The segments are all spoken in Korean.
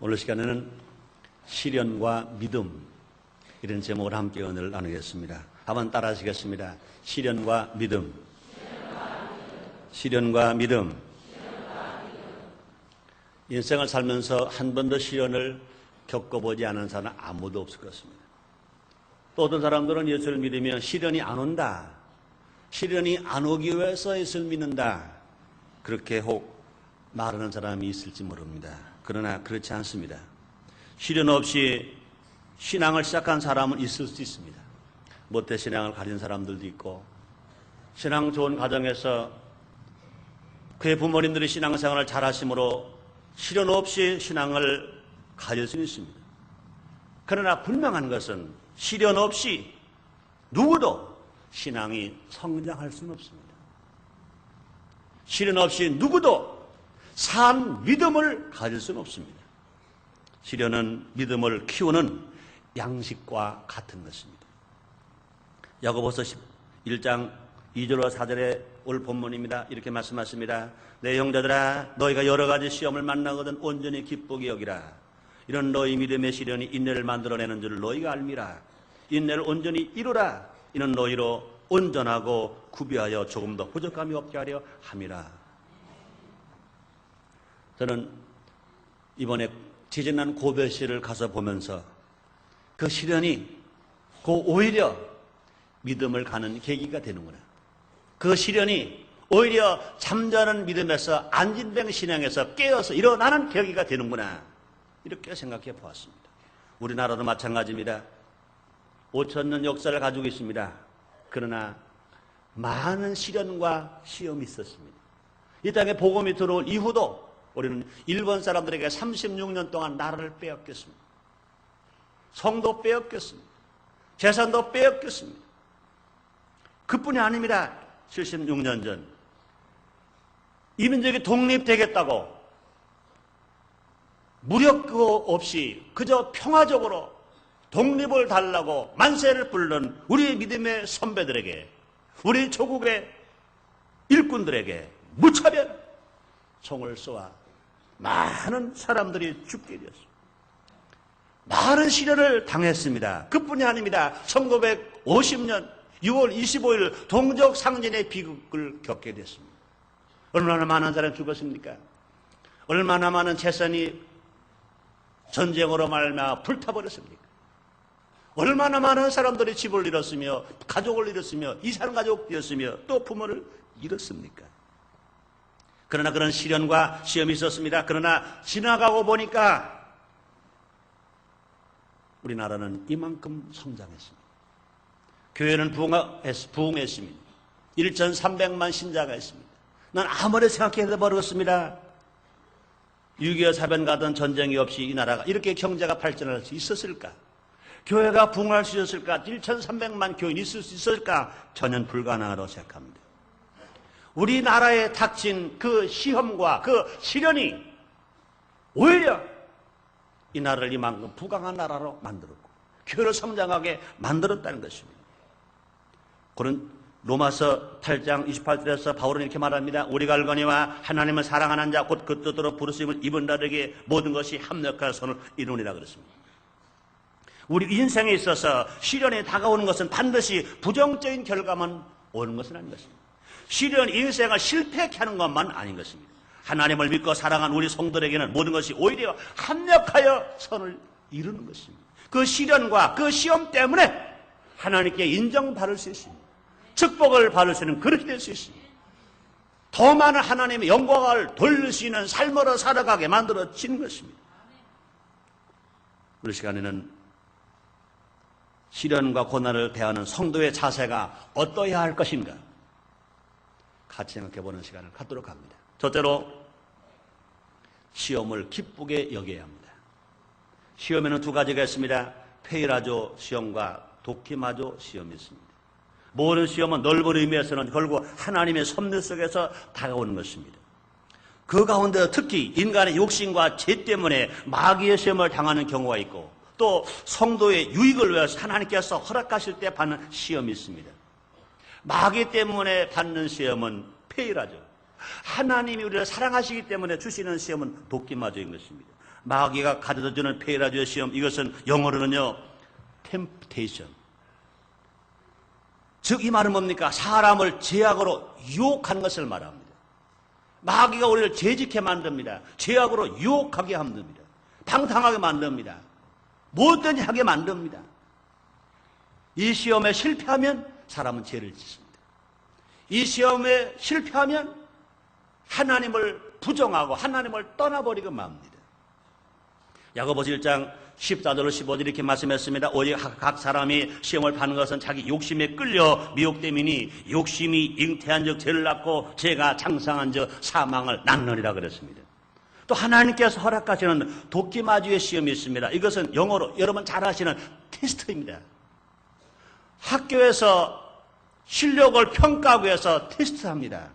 오늘 시간에는 시련과 믿음 이런 제목을 함께 오늘 나누겠습니다. 한번 따라 하시겠습니다. 시련과 믿음. 시련과 믿음. 인생을 살면서 한 번도 시련을 겪어보지 않은 사람은 아무도 없을 것입니다. 또 어떤 사람들은 예수를 믿으면 시련이 안 온다. 시련이 안 오기 위해서 예수를 믿는다. 그렇게 혹 말하는 사람이 있을지 모릅니다. 그러나 그렇지 않습니다. 시련 없이 신앙을 시작한 사람은 있을 수 있습니다. 못해 신앙을 가진 사람들도 있고, 신앙 좋은 가정에서 그의 부모님들이 신앙생활을 잘 하심으로 시련 없이 신앙을 가질 수 있습니다. 그러나 분명한 것은 시련 없이 누구도 신앙이 성장할 수는 없습니다. 시련 없이 누구도 산 믿음을 가질 수는 없습니다. 시련은 믿음을 키우는 양식과 같은 것입니다. 야고보서 1장 2절과 4절에 올 본문입니다. 이렇게 말씀하십니다. 내 형제들아 너희가 여러 가지 시험을 만나거든 온전히 기쁘게 여기라. 이런 너희 믿음의 시련이 인내를 만들어내는 줄 너희가 알미라. 인내를 온전히 이루라. 이는 너희로 온전하고 구비하여 조금 더 부족함이 없게 하려 함이라. 저는 이번에 지진난 고별시를 가서 보면서 그 시련이 그 오히려 믿음을 가는 계기가 되는구나. 그 시련이 오히려 잠자는 믿음에서 안진뱅 신앙에서 깨어서 일어나는 계기가 되는구나. 이렇게 생각해 보았습니다. 우리나라도 마찬가지입니다. 5천 년 역사를 가지고 있습니다. 그러나 많은 시련과 시험이 있었습니다. 이 땅에 복음이 들어온 이후도 우리는 일본 사람들에게 36년 동안 나라를 빼앗겼습니다. 성도 빼앗겼습니다. 재산도 빼앗겼습니다. 그뿐이 아닙니다. 76년 전. 이 민족이 독립되겠다고 무력 없이 그저 평화적으로 독립을 달라고 만세를 부르는 우리의 믿음의 선배들에게 우리 조국의 일꾼들에게 무차별 총을 쏘아 많은 사람들이 죽게 되었습니다. 많은 시련을 당했습니다. 그뿐이 아닙니다. 1950년 6월 25일 동족 상진의 비극을 겪게 됐습니다. 얼마나 많은 사람이 죽었습니까? 얼마나 많은 재산이 전쟁으로 말미암아 불타버렸습니까? 얼마나 많은 사람들이 집을 잃었으며 가족을 잃었으며 이산 가족이었으며 또 부모를 잃었습니까? 그러나 그런 시련과 시험이 있었습니다. 그러나 지나가고 보니까 우리나라는 이만큼 성장했습니다. 교회는 부흥했습니다. 1,300만 신자가 있습니다. 난 아무리 생각해도 모르겠습니다. 6.25 사변 가던 전쟁이 없이 이 나라가 이렇게 경제가 발전할 수 있었을까? 교회가 부흥할 수 있었을까? 1,300만 교인이 있을 수 있었을까? 전혀 불가능하다고 생각합니다. 우리나라에 닥친 그 시험과 그 시련이 오히려 이 나라를 이만큼 부강한 나라로 만들었고 교회를 성장하게 만들었다는 것입니다. 그런 로마서 8장 28절에서 바울은 이렇게 말합니다. 우리가 알거니와 하나님을 사랑하는 자 곧 그 뜻으로 부르심을 입은 자들에게 모든 것이 합력한 선을 이루니라 그랬습니다. 우리 인생에 있어서 시련이 다가오는 것은 반드시 부정적인 결과만 오는 것은 아닌 것입니다. 시련 인생을 실패케 하는 것만 아닌 것입니다. 하나님을 믿고 사랑한 우리 성들에게는 모든 것이 오히려 합력하여 선을 이루는 것입니다. 그 시련과 그 시험 때문에 하나님께 인정받을 수 있습니다. 축복을 받을 수 있는 그렇게 될 수 있습니다. 더 많은 하나님의 영광을 돌릴 수 있는 삶으로 살아가게 만들어지는 것입니다. 우리 시간에는 시련과 고난을 대하는 성도의 자세가 어떠해야 할 것인가 같이 생각해 보는 시간을 갖도록 합니다. 첫째로 시험을 기쁘게 여겨야 합니다. 시험에는 두 가지가 있습니다. 페이라조 시험과 도키마조 시험이 있습니다. 모든 시험은 넓은 의미에서는 결국 하나님의 섭리 속에서 다가오는 것입니다. 그 가운데 특히 인간의 욕심과 죄 때문에 마귀의 시험을 당하는 경우가 있고 또 성도의 유익을 위해서 하나님께서 허락하실 때 받는 시험이 있습니다. 마귀 때문에 받는 시험은 폐일하죠. 하나님이 우리를 사랑하시기 때문에 주시는 시험은 도끼마저인 것입니다. 마귀가 가져다 주는 페이라주의 시험 이것은 영어로는요 템프테이션 즉이 말은 뭡니까? 사람을 제약으로 유혹하는 것을 말합니다. 마귀가 우리를 죄짓게 만듭니다. 죄악으로 유혹하게 합니다. 방탕하게 만듭니다. 뭐든지 하게 만듭니다. 이 시험에 실패하면 사람은 죄를 짓습니다. 이 시험에 실패하면 하나님을 부정하고 하나님을 떠나버리고 맙니다. 야고보 1장 14절로 15절 이렇게 말씀했습니다. 오직 각 사람이 시험을 받는 것은 자기 욕심에 끌려 미혹됨이니 욕심이 잉태한 적 죄를 낳고 죄가 장상한 적 사망을 낳느니라 그랬습니다. 또 하나님께서 허락하시는 도끼마주의 시험이 있습니다. 이것은 영어로 여러분 잘 아시는 테스트입니다. 학교에서 실력을 평가하기 위해서 테스트합니다.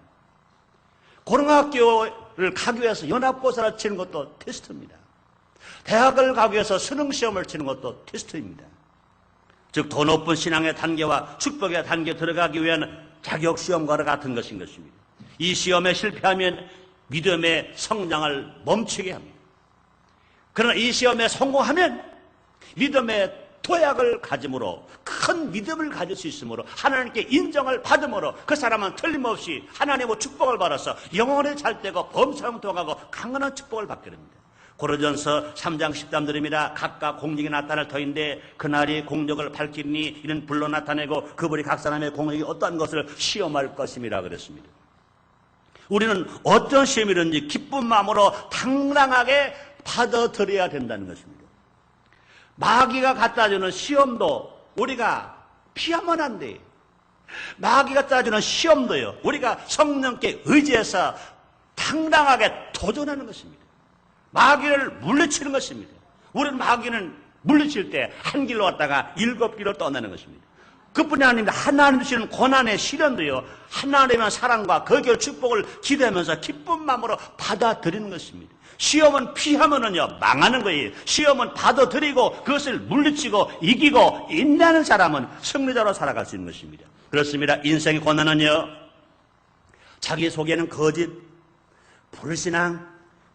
고등학교를 가기 위해서 연합고사를 치는 것도 테스트입니다. 대학을 가기 위해서 수능시험을 치는 것도 테스트입니다. 즉, 더 높은 신앙의 단계와 축복의 단계에 들어가기 위한 자격시험과를 같은 것인 것입니다. 이 시험에 실패하면 믿음의 성장을 멈추게 합니다. 그러나 이 시험에 성공하면 믿음의 도약을 가짐으로 큰 믿음을 가질 수 있으므로 하나님께 인정을 받음으로 그 사람은 틀림없이 하나님의 축복을 받아서 영원히 잘 되고 범사형 통하고 강건한 축복을 받게 됩니다. 고로전서 3장 13절입니다. 각각 공력이 나타날 터인데 그날이 공력을 밝히니 이는 불로 나타내고 그분이 각 사람의 공력이 어떠한 것을 시험할 것임이라 그랬습니다. 우리는 어떤 시험이든지 기쁜 마음으로 당당하게 받아들여야 된다는 것입니다. 마귀가 갖다 주는 시험도 우리가 피하면 안 돼. 마귀가 갖다 주는 시험도요. 우리가 성령께 의지해서 당당하게 도전하는 것입니다. 마귀를 물리치는 것입니다. 우리는 마귀는 물리칠 때 한 길로 왔다가 일곱 길로 떠나는 것입니다. 그뿐이 아닙니다. 하나님 주시는 고난의 시련도요. 하나님의 사랑과 거기에 축복을 기대하면서 기쁜 마음으로 받아들이는 것입니다. 시험은 피하면은요 망하는 거예요. 시험은 받아들이고 그것을 물리치고 이기고 인내하는 사람은 승리자로 살아갈 수 있는 것입니다. 그렇습니다. 인생의 고난은요 자기 속에는 거짓, 불신앙,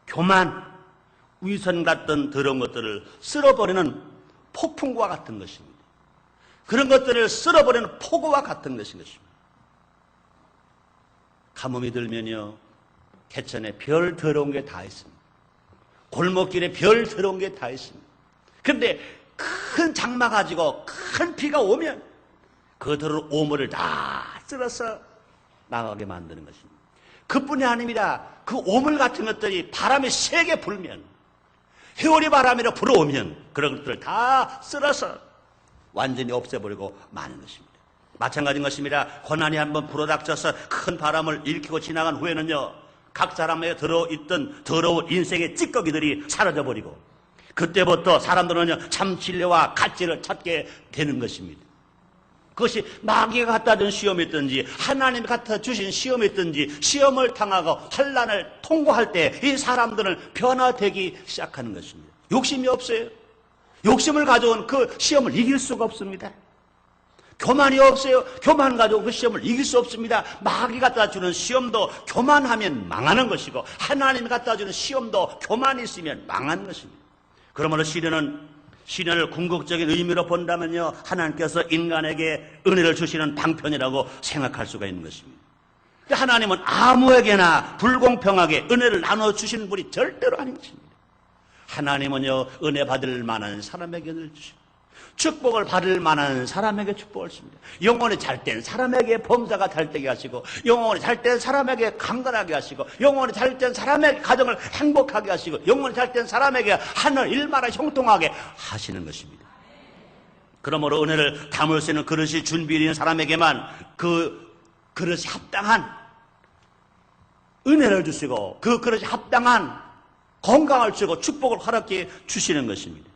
교만, 위선 같은 더러운 것들을 쓸어버리는 폭풍과 같은 것입니다. 그런 것들을 쓸어버리는 폭우와 같은 것인 것입니다. 가뭄이 들면요, 개천에 별 더러운 게 다 있습니다. 골목길에 별 더러운 게 다 있습니다. 그런데 큰 장마 가지고 큰 비가 오면 그 더러운 오물을 다 쓸어서 나가게 만드는 것입니다. 그뿐이 아닙니다. 그 오물 같은 것들이 바람이 세게 불면 회오리 바람이라 불어오면 그런 것들을 다 쓸어서 완전히 없애버리고 마는 것입니다. 마찬가지인 것입니다. 고난이 한번 불어닥쳐서 큰 바람을 일으키고 지나간 후에는요, 각 사람에 들어있던 더러운 인생의 찌꺼기들이 사라져버리고, 그때부터 사람들은요, 참 진리와 가치를 찾게 되는 것입니다. 그것이 마귀가 갖다 준 시험이었든지 하나님이 갖다 주신 시험이었든지 시험을 당하고 환란을 통과할 때 이 사람들은 변화되기 시작하는 것입니다. 욕심이 없어요. 욕심을 가져온 그 시험을 이길 수가 없습니다. 교만이 없어요. 교만 가지고 그 시험을 이길 수 없습니다. 마귀 갖다 주는 시험도 교만하면 망하는 것이고 하나님이 갖다 주는 시험도 교만이 있으면 망하는 것입니다. 그러므로 시련은 시련을 궁극적인 의미로 본다면요 하나님께서 인간에게 은혜를 주시는 방편이라고 생각할 수가 있는 것입니다. 하나님은 아무에게나 불공평하게 은혜를 나눠 주시는 분이 절대로 아닌 것입니다. 하나님은요 은혜 받을 만한 사람에게 은혜를 주십니다. 축복을 받을 만한 사람에게 축복을 줍니다. 영혼이 잘된 사람에게 범사가 잘되게 하시고, 영혼이 잘된 사람에게 강건하게 하시고, 영혼이 잘된 사람에게 가정을 행복하게 하시고, 영혼이 잘된 사람에게 하늘 일마다 형통하게 하시는 것입니다. 그러므로 은혜를 담을 수 있는 그릇이 있는 사람에게만 그 그릇이 합당한 은혜를 주시고, 그 그릇이 합당한 건강을 주고 축복을 허락해 주시는 것입니다.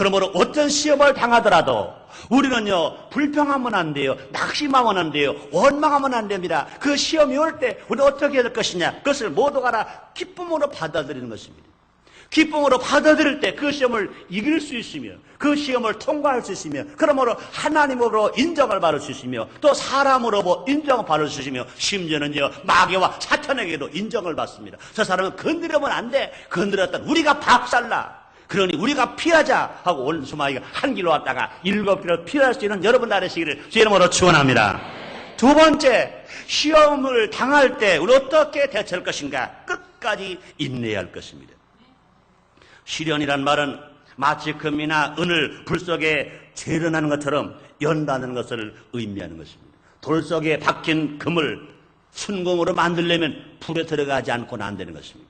그러므로 어떤 시험을 당하더라도 우리는요 불평하면 안 돼요 낙심하면 안 돼요 원망하면 안 됩니다 그 시험이 올 때 우리 어떻게 해야 될 것이냐 그것을 모두가 다 기쁨으로 받아들이는 것입니다 기쁨으로 받아들일 때 그 시험을 이길 수 있으며 그 시험을 통과할 수 있으며 그러므로 하나님으로 인정을 받을 수 있으며 또 사람으로 뭐 인정을 받을 수 있으며 심지어는요 마귀와 사탄에게도 인정을 받습니다. 저 사람은 건드리면 안 돼. 건드렸다 우리가 박살나. 그러니 우리가 피하자 하고 원수마귀가 한 길로 왔다가 일곱 길로 피할 수 있는 여러분 나르시기를 주 이름으로 축원합니다. 두 번째 시험을 당할 때 우리 어떻게 대처할 것인가 끝까지 인내해야 할 것입니다. 시련이란 말은 마치 금이나 은을 불 속에 재련하는 것처럼 연다는 것을 의미하는 것입니다. 돌 속에 박힌 금을 순금으로 만들려면 불에 들어가지 않고는 안 되는 것입니다.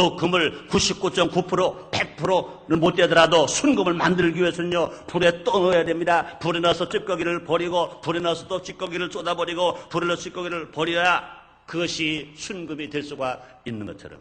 또 금을 99.9% 100%는 못 되더라도 순금을 만들기 위해서는요 불에 또 넣어야 됩니다. 불에 넣어서 찌꺼기를 버리고 불에 넣어서 또 찌꺼기를 쏟아버리고 불에 넣어서 찌꺼기를 버려야 그것이 순금이 될 수가 있는 것처럼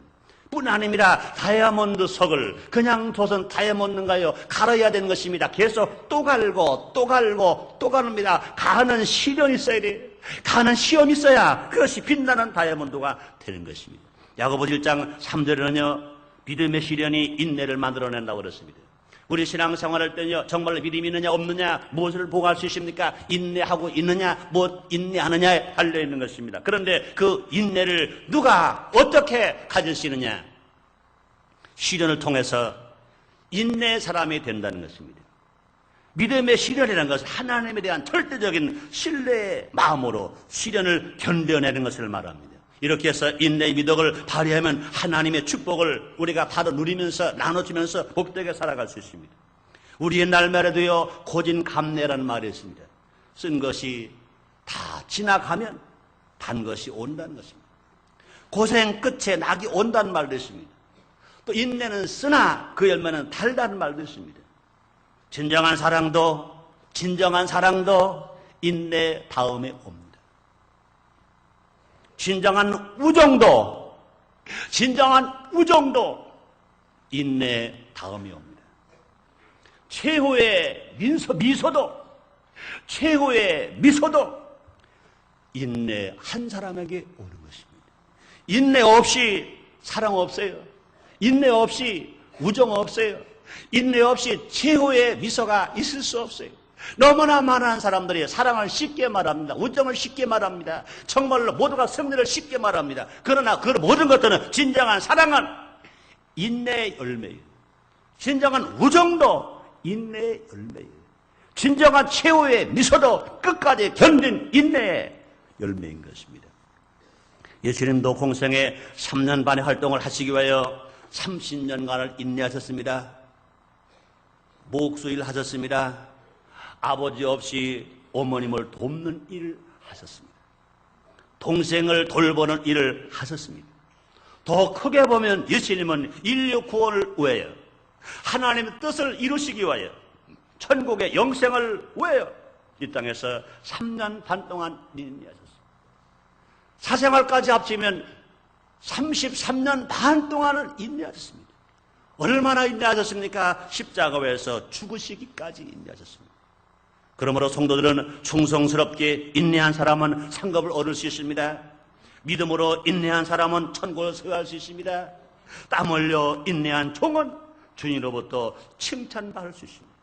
뿐 아닙니다. 다이아몬드 석을 그냥 둬선 다이아몬드인가요? 갈아야 되는 것입니다. 계속 또 갈고 또 갈고 또 가릅니다. 가는 시련이 있어야 돼요. 가는 시험이 있어야 그것이 빛나는 다이아몬드가 되는 것입니다. 야고보 1장 3절에는요. 믿음의 시련이 인내를 만들어낸다고 그랬습니다. 우리 신앙생활할 때는요, 정말로 믿음이 있느냐, 없느냐, 무엇을 보고할 수 있습니까? 인내하고 있느냐, 뭐 인내하느냐에 달려 있는 것입니다. 그런데 그 인내를 누가 어떻게 가질 수 있느냐? 시련을 통해서 인내의 사람이 된다는 것입니다. 믿음의 시련이라는 것은 하나님에 대한 절대적인 신뢰의 마음으로 시련을 견뎌내는 것을 말합니다. 이렇게 해서 인내의 미덕을 발휘하면 하나님의 축복을 우리가 바로 누리면서 나눠주면서 복되게 살아갈 수 있습니다. 우리 옛날 말에도요, 고진감래라는 말이 있습니다. 쓴 것이 다 지나가면 단 것이 온다는 것입니다. 고생 끝에 낙이 온다는 말도 있습니다. 또 인내는 쓰나 그 열매는 달다는 말도 있습니다. 진정한 사랑도, 진정한 사랑도 인내 다음에 옵니다. 진정한 우정도, 진정한 우정도 인내 다음이 옵니다. 최후의 민서, 미소도, 최후의 미소도 인내 한 사람에게 오는 것입니다. 인내 없이 사랑 없어요. 인내 없이 우정 없어요. 인내 없이 최후의 미소가 있을 수 없어요. 너무나 많은 사람들이 사랑을 쉽게 말합니다. 우정을 쉽게 말합니다. 정말로 모두가 승리를 쉽게 말합니다. 그러나 그 모든 것들은 진정한 사랑은 인내의 열매예요. 진정한 우정도 인내의 열매예요. 진정한 최후의 미소도 끝까지 견딘 인내의 열매인 것입니다. 예수님도 공생에 3년 반의 활동을 하시기 위하여 30년간을 인내하셨습니다. 목수일 하셨습니다. 아버지 없이 어머님을 돕는 일을 하셨습니다. 동생을 돌보는 일을 하셨습니다. 더 크게 보면 예수님은 인류 구원을 위하여 하나님의 뜻을 이루시기 위하여 천국의 영생을 위하여 이 땅에서 3년 반 동안 인내하셨습니다. 사생활까지 합치면 33년 반 동안을 인내하셨습니다. 얼마나 인내하셨습니까? 십자가에서 죽으시기까지 인내하셨습니다. 그러므로 성도들은 충성스럽게 인내한 사람은 상급을 얻을 수 있습니다. 믿음으로 인내한 사람은 천국을 서할 수 있습니다. 땀 흘려 인내한 종은 주님으로부터 칭찬받을 수 있습니다.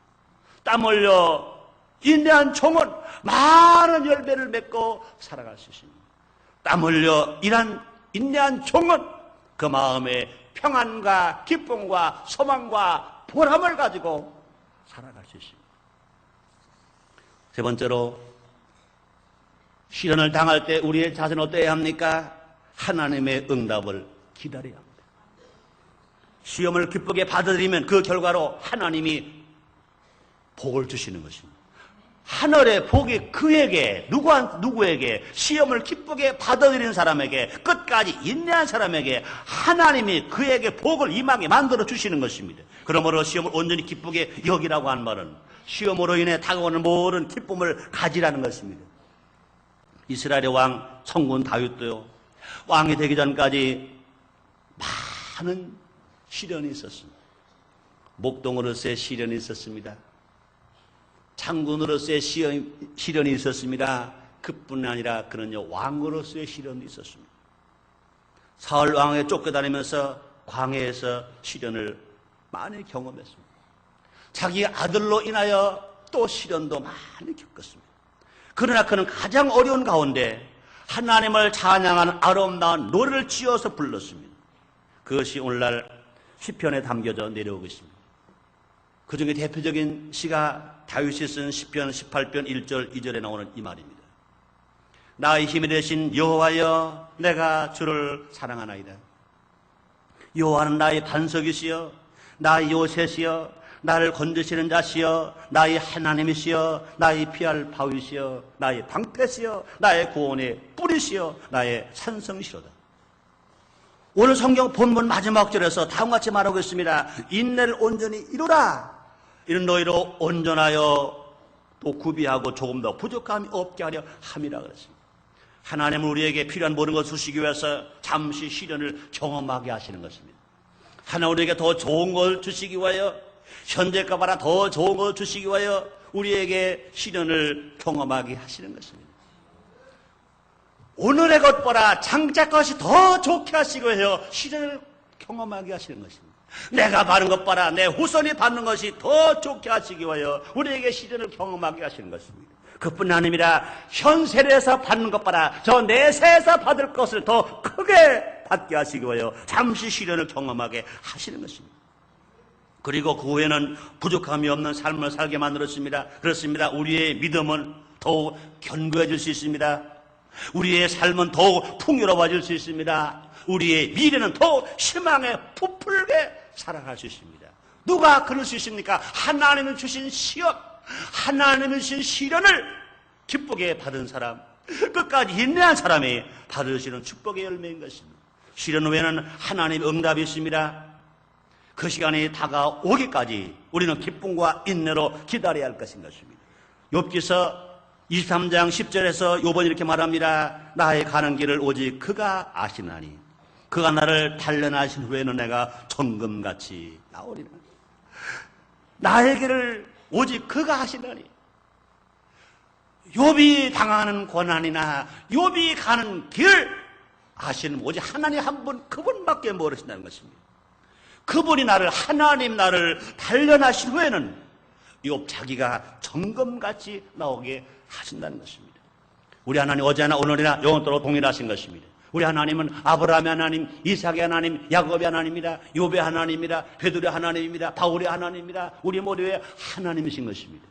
땀 흘려 인내한 종은 많은 열매를 맺고 살아갈 수 있습니다. 땀 흘려 일한 인내한 종은 그 마음에 평안과 기쁨과 소망과 보람을 가지고 살아갈 수 있습니다. 세 번째로 시련을 당할 때 우리의 자세는 어떠해야 합니까? 하나님의 응답을 기다려야 합니다. 시험을 기쁘게 받아들이면 그 결과로 하나님이 복을 주시는 것입니다. 하늘의 복이 그에게 누구 누구에게 시험을 기쁘게 받아들이는 사람에게 끝까지 인내한 사람에게 하나님이 그에게 복을 임하게 만들어 주시는 것입니다. 그러므로 시험을 온전히 기쁘게 여기라고 한 말은 시험으로 인해 다가오는 모든 기쁨을 가지라는 것입니다. 이스라엘의 왕 성군 다윗도요. 왕이 되기 전까지 많은 시련이 있었습니다. 목동으로서의 시련이 있었습니다. 장군으로서의 시련이 있었습니다. 그뿐 아니라 그는요 왕으로서의 시련도 있었습니다. 사울 왕에 쫓겨다니면서 광해에서 시련을 많이 경험했습니다. 자기 아들로 인하여 또 시련도 많이 겪었습니다. 그러나 그는 가장 어려운 가운데 하나님을 찬양하는 아름다운 노래를 지어서 불렀습니다. 그것이 오늘날 시편에 담겨져 내려오고 있습니다. 그 중에 대표적인 시가 다윗이 쓴 시편 18편 1절 2절에 나오는 이 말입니다. 나의 힘이 되신 여호와여 내가 주를 사랑하나이다. 여호와는 나의 반석이시여 나의 요새시여 나를 건드시는 자시여 나의 하나님이시여 나의 피할 바위시여 나의 방패시여 나의 구원의 뿌리시여 나의 산성시로다. 오늘 성경 본문 마지막 절에서 다음과 같이 말하고 있습니다. 인내를 온전히 이루라. 이는 너희로 온전하여 또 구비하고 조금 더 부족함이 없게 하려 함이라 그랬습니다. 하나님은 우리에게 필요한 모든 것을 주시기 위해서 잠시 시련을 경험하게 하시는 것입니다. 하나님 우리에게 더 좋은 걸 주시기 위하여 현재가보다 더 좋은 걸 주시기 위하여 우리에게 시련을 경험하게 하시는 것입니다. 오늘의 것보다 장자 것이 더 좋게 하시고 해요. 시련을 경험하게 하시는 것입니다. 내가 받는 것보다 내 후손이 받는 것이 더 좋게 하시기 위하여 우리에게 시련을 경험하게 하시는 것입니다. 그뿐 아닙니다. 현세에서 받는 것보다 저 내세에서 받을 것을 더 크게 받게 하시기 위하여 잠시 시련을 경험하게 하시는 것입니다. 그리고 그 후에는 부족함이 없는 삶을 살게 만들었습니다. 그렇습니다. 우리의 믿음은 더욱 견고해질 수 있습니다. 우리의 삶은 더욱 풍요로워질 수 있습니다. 우리의 미래는 더욱 희망에 부풀게 살아갈 수 있습니다. 누가 그럴 수 있습니까? 하나님이 주신 시험, 하나님이 주신 시련을 기쁘게 받은 사람, 끝까지 인내한 사람이 받으시는 축복의 열매인 것입니다. 시련 후에는 하나님의 응답이 있습니다. 그 시간이 다가오기까지 우리는 기쁨과 인내로 기다려야 할 것인 것입니다. 욥기서 23장 10절에서 요번 이렇게 말합니다. 나의 가는 길을 오직 그가 아시나니 그가 나를 단련하신 후에는 내가 정금같이 나오리라. 나의 길을 오직 그가 하시나니 욥이 당하는 고난이나 욥이 가는 길 아시는 오직 하나님 한 분 그분밖에 모르신다는 것입니다. 그분이 나를 하나님 나를 단련하신 후에는 욥 자기가 정금같이 나오게 하신다는 것입니다. 우리 하나님 어제나 오늘이나 영원토록 동일하신 것입니다. 우리 하나님은 아브라함의 하나님, 이삭의 하나님, 야곱의 하나님입니다. 욥의 하나님입니다. 베드로의 하나님입니다. 바울의 하나님입니다. 우리 모두의 하나님이신 것입니다.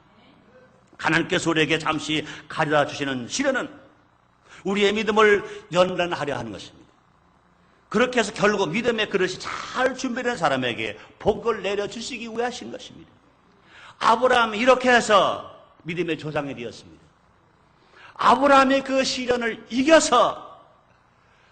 하나님께서 우리에게 잠시 가져다 주시는 시련은 우리의 믿음을 연단하려 하는 것입니다. 그렇게 해서 결국 믿음의 그릇이 잘 준비된 사람에게 복을 내려주시기 위해 하신 것입니다. 아브라함이 이렇게 해서 믿음의 조상이 되었습니다. 아브라함의 그 시련을 이겨서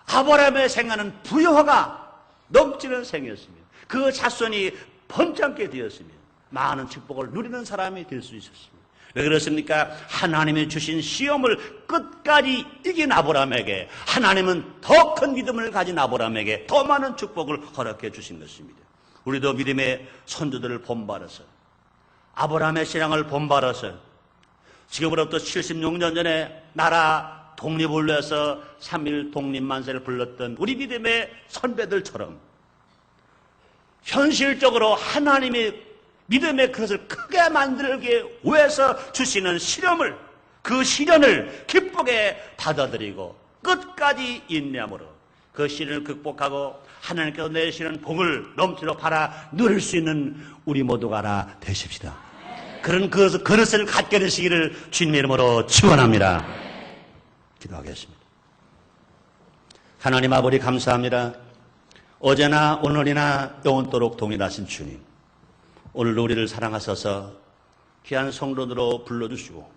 아브라함의 생애는 부여화가 넘치는 생이었습니다. 그 자손이 번창게 되었습니다. 많은 축복을 누리는 사람이 될 수 있었습니다. 왜 그렇습니까? 하나님이 주신 시험을 끝까지 이긴 아브라함에게 하나님은 더 큰 믿음을 가진 아브라함에게 더 많은 축복을 허락해 주신 것입니다. 우리도 믿음의 선조들을 본받아서 아브라함의 신앙을 본받아서 지금으로부터 76년 전에 나라 독립을 위해서 3일 독립만세를 불렀던 우리 믿음의 선배들처럼 현실적으로 하나님이 믿음의 그릇을 크게 만들기 위해서 주시는 시련을 그 시련을 기쁘게 받아들이고 끝까지 인내함으로 그 시련을 극복하고 하나님께서 내시는 복을 넘치도록 바라 누릴 수 있는 우리 모두가 다 되십시다. 그런 그 그릇을 갖게 되시기를 주님의 이름으로 축원합니다. 기도하겠습니다. 하나님 아버지 감사합니다. 어제나 오늘이나 영원토록 동일하신 주님. 오늘 우리를 사랑하셔서 귀한 성도들로 불러주시고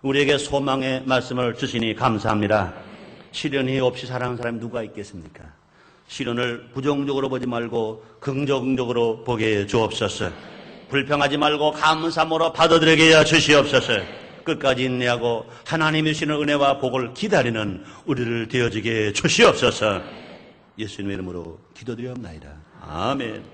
우리에게 소망의 말씀을 주시니 감사합니다. 시련이 없이 사랑하는 사람이 누가 있겠습니까? 시련을 부정적으로 보지 말고 긍정적으로 보게 해 주옵소서. 불평하지 말고 감사함으로 받아들이게 해 주시옵소서. 끝까지 인내하고 하나님이 주시는 은혜와 복을 기다리는 우리를 되어지게 해 주시옵소서. 예수님의 이름으로 기도드리옵나이다. 아멘.